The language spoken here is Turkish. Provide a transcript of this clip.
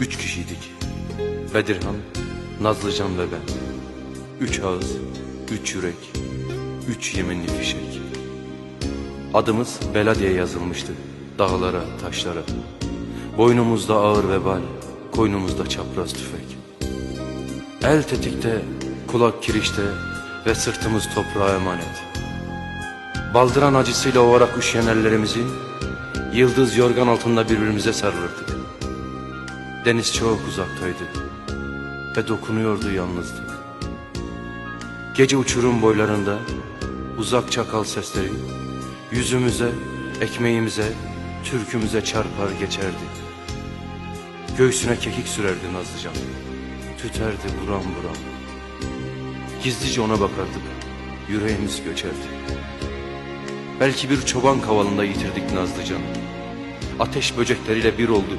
Üç kişiydik. Bedirhan, Nazlıcan ve ben. Üç ağız, üç yürek, üç yeminli fişek. Adımız Bela diye yazılmıştı. Dağlara, taşlara. Boynumuzda ağır vebal, koynumuzda çapraz tüfek. El tetikte, kulak kirişte ve sırtımız toprağa emanet. Baldıran acısıyla ovarak üşüyen ellerimizin yıldız yorgan altında birbirimize sarılırdık. Deniz çok uzaktaydı ve dokunuyordu yalnızlık. Gece uçurum boylarında uzak çakal sesleri yüzümüze, ekmeğimize, türkümüze çarpar geçerdi. Göğsüne kekik sürerdi Nazlıcan. Tüterdi buram buram. Gizlice ona bakardık. Yüreğimiz göçerdi. Belki bir çoban kavalında yitirdik Nazlıcan'ı. Ateş böcekleriyle bir oldu.